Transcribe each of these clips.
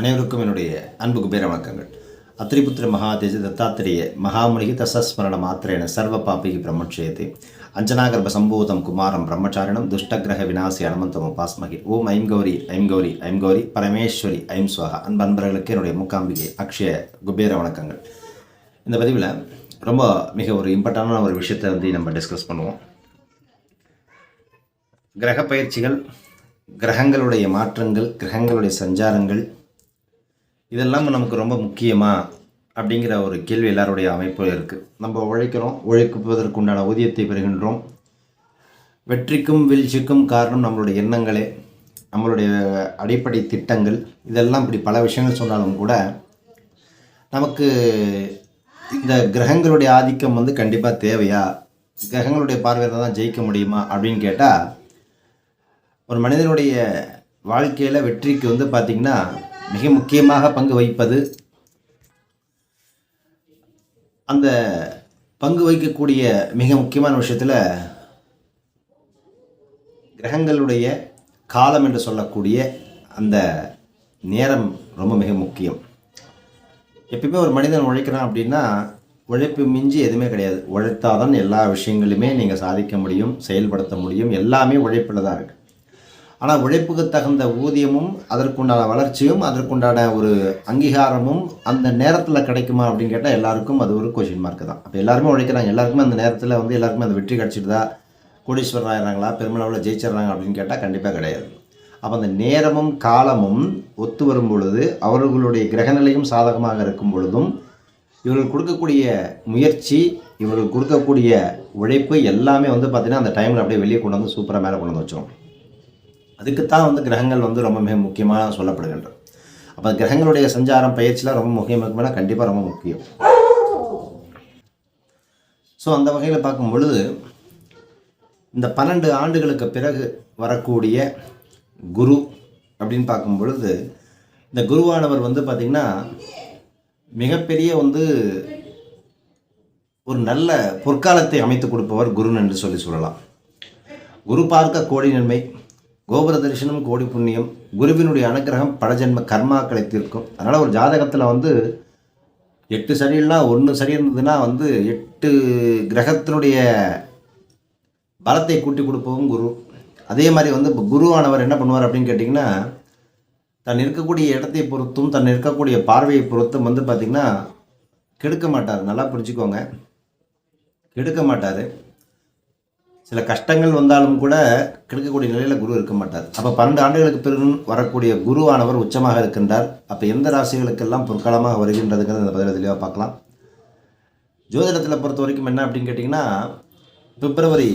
அனைவருக்கும் என்னுடைய அன்பு குபேர வணக்கங்கள். அத்திரிபுத்திர மகாதேஜ தத்தாத்திரேய மகாமுனிகி தசஸ்மரண மாத்திரேன சர்வ பாபிகி பிரம்மட்சேதி அஞ்சனாகர்ப சம்பூதம் குமாரம் பிரம்மச்சாரிணம் துஷ்டகிரக விநாசி அனுமந்தம் உபாஸ்மகி ஓம் ஐம் கௌரி ஐம் கௌரி ஐம் கௌரி பரமேஸ்வரி ஐம் சுவாகா. அன்பு அன்பர்களுக்கு என்னுடைய மூக்காம்பிகை அக்ஷய குபேர வணக்கங்கள். இந்த பதிவில் ரொம்ப மிக ஒரு இம்பார்ட்டண்டான ஒரு விஷயத்தை வந்து நம்ம டிஸ்கஸ் பண்ணுவோம். கிரக பயிற்சிகள் கிரகங்களுடைய மாற்றங்கள் கிரகங்களுடைய சஞ்சாரங்கள் இதெல்லாம் நமக்கு ரொம்ப முக்கியமா அப்படிங்கிற ஒரு கேள்வி எல்லாருடைய அமைப்பு இருக்குது நம்ம உழைக்கிறோம் உழைப்பதற்குண்டான ஊதியத்தை பெறுகின்றோம். வெற்றிக்கும் வீழ்ச்சிக்கும் காரணம் நம்மளுடைய எண்ணங்களே நம்மளுடைய அடிப்படை திட்டங்கள். இதெல்லாம் இப்படி பல விஷயங்கள் சொன்னாலும் கூட நமக்கு இந்த கிரகங்களுடைய ஆதிக்கம் வந்து கண்டிப்பாக தேவையா? கிரகங்களுடைய பார்வையில் தான் ஜெயிக்க முடியுமா? அப்படின்னு கேட்டால் ஒரு மனிதனுடைய வாழ்க்கையில் வெற்றிக்கு வந்து பார்த்திங்கன்னா மிக முக்கியமாக பங்கு வகிப்பது அந்த பங்கு வகிக்கக்கூடிய மிக முக்கியமான விஷயத்தில் கிரகங்களுடைய காலம் என்று சொல்லக்கூடிய அந்த நேரம் ரொம்ப மிக முக்கியம். எப்பயுமே ஒரு மனிதன் உழைக்கிறான் அப்படின்னா உழைப்பு மிஞ்சி எதுவுமே கிடையாது. உழைத்தாதான் எல்லா விஷயங்களுமே நீங்கள் சாதிக்க முடியும் செயல்படுத்த முடியும். எல்லாமே உழைப்பில் தான் இருக்குது ஆனால் உழைப்புக்கு தகுந்த ஊதியமும் அதற்குண்டான வளர்ச்சியும் அதற்குண்டான ஒரு அங்கீகாரமும் அந்த நேரத்தில் கிடைக்குமா அப்படின்னு கேட்டால் எல்லாருக்கும் அது ஒரு கொஷின் மார்க் தான். அப்போ எல்லாருமே உழைக்கிறாங்க. எல்லாருக்குமே அந்த நேரத்தில் வந்து எல்லாருக்குமே அந்த வெற்றி கிடச்சிடுதா கோடீஸ்வரர் ஆயிடுறாங்களா? பெருமளவில் ஜெயிச்சிடுறாங்க அப்படின்னு கேட்டால் கண்டிப்பாக கிடையாது. அப்போ அந்த நேரமும் காலமும் ஒத்து வரும் பொழுது அவர்களுடைய கிரகநிலையும் சாதகமாக இருக்கும் பொழுதும் இவர்கள் கொடுக்கக்கூடிய முயற்சி இவர்கள் கொடுக்கக்கூடிய உழைப்பு எல்லாமே வந்து பார்த்திங்கன்னா அந்த டைமில் அப்படியே வெளியே கொண்டு வந்து சூப்பராக மேலே கொண்டு வந்து வச்சோம் அதுக்குத்தான் வந்து கிரகங்கள் வந்து ரொம்ப மிக முக்கியமாக சொல்லப்படுகின்றது. அப்போ கிரகங்களுடைய சஞ்சாரம் பயிற்சிலாம் ரொம்ப முக்கியமாக கண்டிப்பாக ரொம்ப முக்கியம். ஸோ அந்த வகையில் பார்க்கும் பொழுது இந்த பன்னெண்டு ஆண்டுகளுக்கு பிறகு வரக்கூடிய குரு அப்படின்னு பார்க்கும் பொழுது இந்த குருவானவர் வந்து பார்த்திங்கன்னா மிகப்பெரிய வந்து ஒரு நல்ல பொற்காலத்தை அமைத்து கொடுப்பவர் குருன் என்று சொல்லி சொல்லலாம். குரு பார்க்க கோடி நன்மை கோபுர தரிசனம் கோடி புண்ணியம் குருவினுடைய அனுகிரகம் பழஜென்ம கர்மாக்களை தீர்க்கும். அதனால் ஒரு ஜாதகத்தில் வந்து எட்டு சரியில்னா ஒன்று சரி இருந்ததுன்னா வந்து எட்டு கிரகத்தினுடைய பலத்தை கூட்டி கொடுப்பவும் குரு. அதே மாதிரி வந்து இப்போ குருவானவர் என்ன பண்ணுவார் அப்படின்னு கேட்டிங்கன்னா தன் இருக்கக்கூடிய இடத்தை பொறுத்தும் தன் இருக்கக்கூடிய பார்வையை பொறுத்தும் வந்து பார்த்திங்கன்னா கெடுக்க மாட்டார். நல்லா புரிஞ்சுக்கோங்க. கெடுக்க மாட்டார். சில கஷ்டங்கள் வந்தாலும் கூட கிடைக்கக்கூடிய நிலையில் குரு இருக்க மாட்டார். அப்போ பன்னெண்டு ஆண்டுகளுக்கு பிறகு வரக்கூடிய குருவானவர் உச்சமாக இருக்கின்றார். அப்போ எந்த ராசிகளுக்கெல்லாம் பொற்காலமாக வருகின்றதுங்கிறத அந்த பதிவில் தெளிவாக பார்க்கலாம். ஜோதிடத்தில் பொறுத்த வரைக்கும் என்ன அப்படின்னு கேட்டிங்கன்னா பிப்ரவரி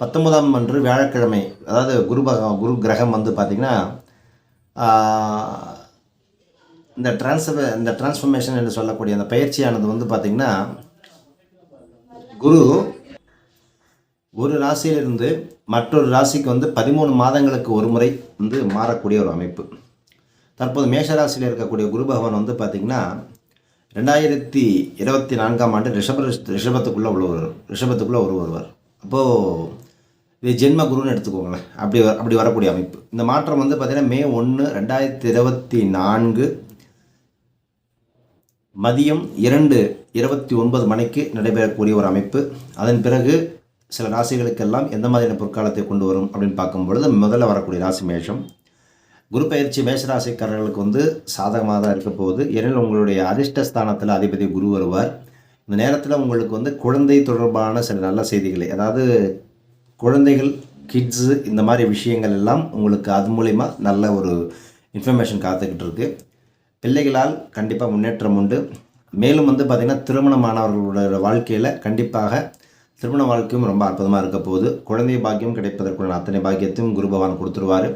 பத்தொன்பதாம் அன்று வியாழக்கிழமை அதாவது குரு குரு கிரகம் வந்து பார்த்திங்கன்னா இந்த ட்ரான்ஸ்ஃபர் இந்த டிரான்ஸ்ஃபர்மேஷன் என்று சொல்லக்கூடிய அந்த பயிற்சியானது வந்து பார்த்திங்கன்னா குரு ஒரு ராசியிலிருந்து மற்றொரு ராசிக்கு வந்து பதிமூணு மாதங்களுக்கு ஒரு முறை வந்து மாறக்கூடிய ஒரு அமைப்பு. தற்போது மேஷராசியில் இருக்கக்கூடிய குரு பகவான் வந்து பார்த்திங்கன்னா ரெண்டாயிரத்தி இருபத்தி நான்காம் ஆண்டு ரிஷப ரிஷபத்துக்குள்ளே உள்ள ரிஷபத்துக்குள்ளே ஒரு வருவார் அப்போது இது ஜென்ம குருன்னு எடுத்துக்கோங்களேன். அப்படி அப்படி வரக்கூடிய அமைப்பு. இந்த மாற்றம் வந்து பார்த்திங்கன்னா மே ஒன்று ரெண்டாயிரத்தி இருபத்தி நான்கு மதியம் இரண்டு இருபத்தி ஒன்பது மணிக்கு நடைபெறக்கூடிய ஒரு அமைப்பு. அதன் பிறகு சில ராசிகளுக்கெல்லாம் எந்த மாதிரியான பொற்காலத்தை கொண்டு வரும் அப்படின்னு பார்க்கும் பொழுது முதல்ல வரக்கூடிய ராசி மேஷம். குரு பயிற்சி மேஷராசிக்காரர்களுக்கு வந்து சாதகமாக தான் இருக்க போகுது. ஏனெனில் உங்களுடைய அதிர்ஷ்டஸ்தானத்தில் அதிபதி குரு வருவார். இந்த நேரத்தில் உங்களுக்கு வந்து குழந்தை தொடர்பான சில நல்ல செய்திகளை அதாவது குழந்தைகள் கிட்ஸு இந்த மாதிரி விஷயங்கள் எல்லாம் உங்களுக்கு அது மூலிமா நல்ல ஒரு இன்ஃபர்மேஷன் காத்துக்கிட்டு இருக்குது பிள்ளைகளால் கண்டிப்பாக முன்னேற்றம் உண்டு. மேலும் வந்து பார்த்திங்கன்னா திருமணமானவர்களோட வாழ்க்கையில் கண்டிப்பாக திருமண வாழ்க்கையும் ரொம்ப அற்புதமாக இருக்க போகுது. குழந்தை பாக்கியம் கிடைப்பதற்குள்ள அத்தனை பாக்கியத்தையும் குரு பகவான் கொடுத்துருவார்.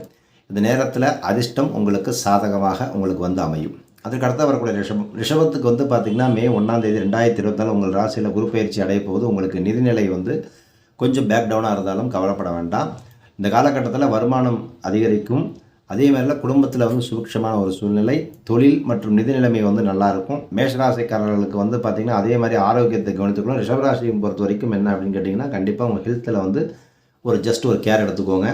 இந்த நேரத்தில் அதிர்ஷ்டம் உங்களுக்கு சாதகமாக உங்களுக்கு வந்து அமையும். அதுக்கு அடுத்த வரக்கூடிய ரிஷபம். ரிஷபத்துக்கு வந்து பார்த்திங்கன்னா மே ஒன்றாம் தேதி ரெண்டாயிரத்தி இருபத்தாலு உங்கள் ராசியில் குரு பயிற்சி அடைய போது உங்களுக்கு நிதிநிலை வந்து கொஞ்சம் பேக் டவுனாக இருந்தாலும் கவலைப்பட வேண்டாம். இந்த காலகட்டத்தில் வருமானம் அதிகரிக்கும். அதே மாதிரில குடும்பத்தில் வந்து சுபிக்ஷமான ஒரு சூழ்நிலை தொழில் மற்றும் நிதி நிலைமை வந்து நல்லாயிருக்கும் மேஷராசிக்காரர்களுக்கு வந்து பார்த்திங்கன்னா அதே மாதிரி ஆரோக்கியத்தை கவனித்துக்கணும். ரிஷபராசியை பொறுத்த வரைக்கும் என்ன அப்படின்னு கேட்டிங்கன்னா கண்டிப்பாக உங்கள் ஹெல்த்தில் வந்து ஒரு ஜஸ்ட் ஒரு கேர் எடுத்துக்கோங்க.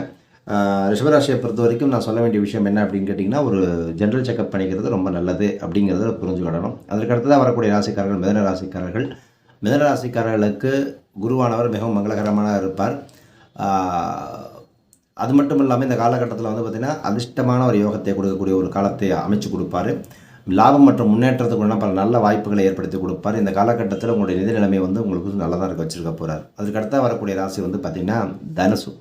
ரிஷபராசியை பொறுத்த வரைக்கும் நான் சொல்ல வேண்டிய விஷயம் என்ன அப்படின்னு கேட்டிங்கன்னா ஒரு ஜென்ரல் செக்கப் பண்ணிக்கிறது ரொம்ப நல்லது அப்படிங்கிறத புரிஞ்சுக்கிடணும் அதற்கு வரக்கூடிய ராசிக்காரர்கள் மிதன ராசிக்காரர்கள். மிதன ராசிக்காரர்களுக்கு குருவானவர் மிகவும் மங்களகரமான இருப்பார். அது மட்டும் இல்லாமல் இந்த காலகட்டத்தில் வந்து பார்த்திங்கன்னா அதிர்ஷ்டமான ஒரு யோகத்தை கொடுக்கக்கூடிய ஒரு காலத்தை அமைச்சு கொடுப்பாரு. லாபம் மற்றும் முன்னேற்றத்துக்குள்ள பல நல்ல வாய்ப்புகளை ஏற்படுத்தி கொடுப்பார். இந்த காலகட்டத்தில் உங்களுடைய நிதி நிலைமை வந்து உங்களுக்கு நல்லதாக இருக்க வச்சிருக்க போகிறார் அதுக்கு வரக்கூடிய ராசி வந்து பார்த்திங்கன்னா தனுசு.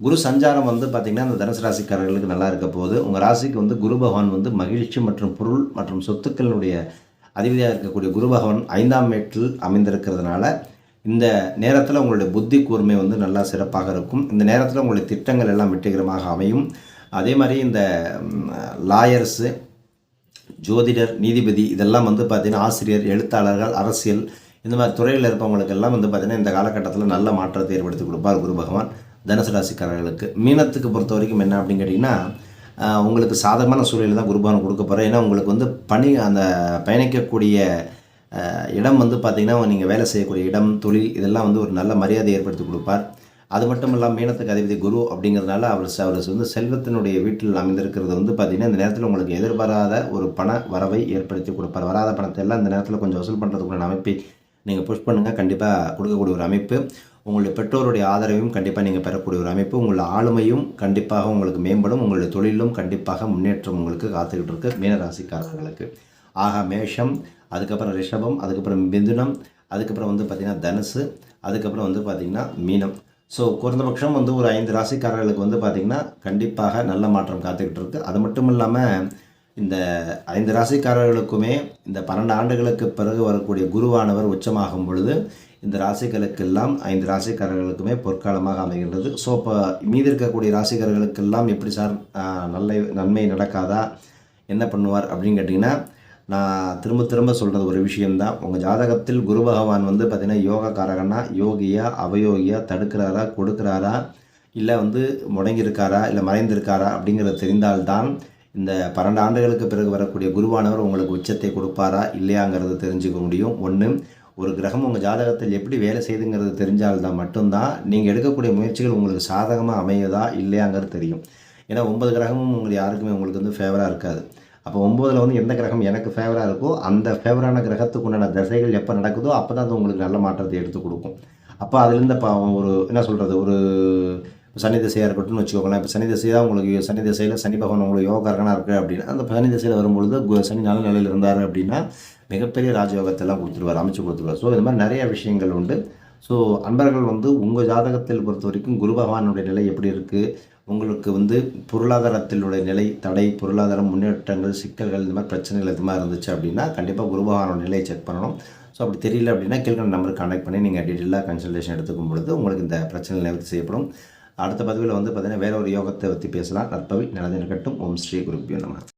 குரு சஞ்சாரம் வந்து பார்த்திங்கன்னா அந்த தனுசு ராசிக்காரர்களுக்கு நல்லா இருக்க போகுது. உங்கள் ராசிக்கு வந்து குரு பகவான் வந்து மகிழ்ச்சி மற்றும் பொருள் மற்றும் சொத்துக்களினுடைய அதிபதியாக இருக்கக்கூடிய குரு பகவான் ஐந்தாம் மேட்டில் அமைந்திருக்கிறதுனால இந்த நேரத்தில் உங்களுடைய புத்தி கூர்மை வந்து நல்லா சிறப்பாக இருக்கும். இந்த நேரத்தில் உங்களுடைய திட்டங்கள் எல்லாம் வெற்றிகரமாக அமையும். அதே மாதிரி இந்த லாயர்ஸு ஜோதிடர் நீதிபதி இதெல்லாம் வந்து பார்த்திங்கன்னா ஆசிரியர் எழுத்தாளர்கள் அரசியல் இந்த மாதிரி துறையில் இருப்பவங்களுக்கெல்லாம் வந்து பார்த்திங்கன்னா இந்த காலகட்டத்தில் நல்ல மாற்றத்தை ஏற்படுத்தி கொடுப்பார் குரு பகவான் தனுசு ராசிக்காரர்களுக்கு. மீனத்துக்கு பொறுத்த வரைக்கும் என்ன அப்படின்னு கேட்டிங்கன்னா உங்களுக்கு சாதகமான சூழலில் தான் குரு கொடுக்க போகிறேன் ஏன்னா உங்களுக்கு வந்து பணி அந்த பயணிக்கக்கூடிய இடம் வந்து பார்த்திங்கன்னா நீங்கள் வேலை செய்யக்கூடிய இடம் தொழில் இதெல்லாம் வந்து ஒரு நல்ல மரியாதை ஏற்படுத்தி கொடுப்பார். அது மட்டும் இல்லாமல் மீனத்துக்கு அதிபதி குரு அப்படிங்கிறதுனால அவர் அவர் வந்து செல்வத்தினுடைய வீட்டில் அமைந்திருக்கிறது வந்து பார்த்திங்கன்னா இந்த நேரத்தில் உங்களுக்கு எதிர்பாராத ஒரு பண வரவை ஏற்படுத்தி கொடுப்பார். வராத பணத்தை எல்லாம் இந்த நேரத்தில் கொஞ்சம் வசூல் பண்ணுறதுக்குள்ள அமைப்பை நீங்கள் புஷ் பண்ணுங்கள் கண்டிப்பாக கொடுக்கக்கூடிய ஒரு அமைப்பு. உங்களுடைய பெற்றோருடைய ஆதரவையும் கண்டிப்பாக நீங்கள் பெறக்கூடிய ஒரு அமைப்பு. உங்களுடைய ஆளுமையும் கண்டிப்பாக உங்களுக்கு மேம்படும். உங்களுடைய தொழிலும் கண்டிப்பாக முன்னேற்றம் உங்களுக்கு காத்துக்கிட்டு இருக்கு. மீனராசிக்காரர்களுக்கு. ஆக மேஷம் அதுக்கப்புறம் ரிஷபம் அதுக்கப்புறம் மிதுனம் அதுக்கப்புறம் வந்து பார்த்திங்கன்னா தனுசு அதுக்கப்புறம் வந்து பார்த்திங்கன்னா மீனம். ஸோ குறைந்தபட்சம் வந்து ஒரு ஐந்து ராசிக்காரர்களுக்கு வந்து பார்த்திங்கன்னா கண்டிப்பாக நல்ல மாற்றம் காத்துக்கிட்டு இருக்குது அது மட்டும் இல்லாமல் இந்த ஐந்து ராசிக்காரர்களுக்குமே இந்த பன்னெண்டு ஆண்டுகளுக்கு பிறகு வரக்கூடிய குருவானவர் உச்சமாகும் பொழுது இந்த ராசிகளுக்கெல்லாம் ஐந்து ராசிக்காரர்களுக்குமே பொற்காலமாக அமைகின்றது. ஸோ இப்போ மீதி இருக்கக்கூடிய ராசிக்காரர்களுக்கெல்லாம் எப்படி சார் நல்ல நன்மை நடக்காதா? என்ன பண்ணுவார் அப்படின்னு கேட்டிங்கன்னா நான் திரும்ப திரும்ப சொல்கிறது ஒரு விஷயம்தான். உங்கள் ஜாதகத்தில் குரு பகவான் வந்து பார்த்திங்கன்னா யோகா காரகனா யோகியா அவயோகியா தடுக்கிறாரா கொடுக்குறாரா இல்லை வந்து முடங்கியிருக்காரா இல்லை மறைந்திருக்காரா அப்படிங்கிறது தெரிந்தால்தான் இந்த பன்னெண்டு ஆண்டுகளுக்கு பிறகு வரக்கூடிய குருவானவர் உங்களுக்கு உச்சத்தை கொடுப்பாரா இல்லையாங்கிறது தெரிஞ்சுக்க முடியும். ஒன்று ஒரு கிரகம் உங்கள் ஜாதகத்தில் எப்படி வேலை செய்யுதுங்கிறது தெரிஞ்சால்தான் மட்டும்தான் நீங்கள் எடுக்கக்கூடிய முயற்சிகள் உங்களுக்கு சாதகமாக அமையதா இல்லையாங்கிறது தெரியும். ஏன்னா ஒன்பது கிரகமும் உங்களுக்கு யாருக்குமே உங்களுக்கு வந்து ஃபேவராக இருக்காது. அப்போ ஒம்போதில் வந்து எந்த கிரகம் எனக்கு ஃபேவராக இருக்கோ அந்த ஃபேவரான கிரகத்துக்கு உண்டான தசைகள் எப்போ நடக்குதோ அப்போ தான் அது உங்களுக்கு நல்ல மாற்றத்தை எடுத்து கொடுக்கும். அப்போ அதுலேருந்து இப்போ ஒரு என்ன சொல்கிறது ஒரு சனி திசையாக இருக்கட்டும்னு வச்சுக்கோங்களேன். இப்போ சனி திசை தான் உங்களுக்கு சனி திசையில் சனி பகவான் உங்களுக்கு யோகக்காரனாக இருக்குது அப்படின்னா அந்த சனி திசையில் வரும்பொழுது கு- சனி நல்ல நிலையில் இருந்தார் அப்படின்னா மிகப்பெரிய ராஜயோகத்தெல்லாம் கொடுத்துருவார் அமைச்சு கொடுத்துருவார். ஸோ இது மாதிரி நிறைய விஷயங்கள் உண்டு. ஸோ அன்பர்கள் வந்து உங்கள் ஜாதகத்தில் பொறுத்த வரைக்கும் குரு பகவானுடைய நிலை எப்படி இருக்குது உங்களுக்கு வந்து பொருளாதாரத்தினுடைய நிலை தடை பொருளாதாரம் முன்னேற்றங்கள் சிக்கல்கள் இந்த மாதிரி பிரச்சனைகள் இது மாதிரி இருந்துச்சு அப்படின்னா கண்டிப்பாக குரு நிலையை செக் பண்ணணும். ஸோ அப்படி தெரியல அப்படின்னா கீழ்கண்ட நம்பருக்கு கனெக்ட் பண்ணி நீங்கள் டீட்டெயிலாக கன்சல்டேஷன் எடுத்துக்கும் பொழுது உங்களுக்கு இந்த பிரச்சனை நிவர்த்தி செய்யப்படும். அடுத்த பதிவில் வந்து பார்த்திங்கன்னா வேற ஒரு யோகத்தை பற்றி பேசலாம். நற்பவி நல்லது இருக்கட்டும் ஓம் ஸ்ரீ குருப்பியோ நம்ம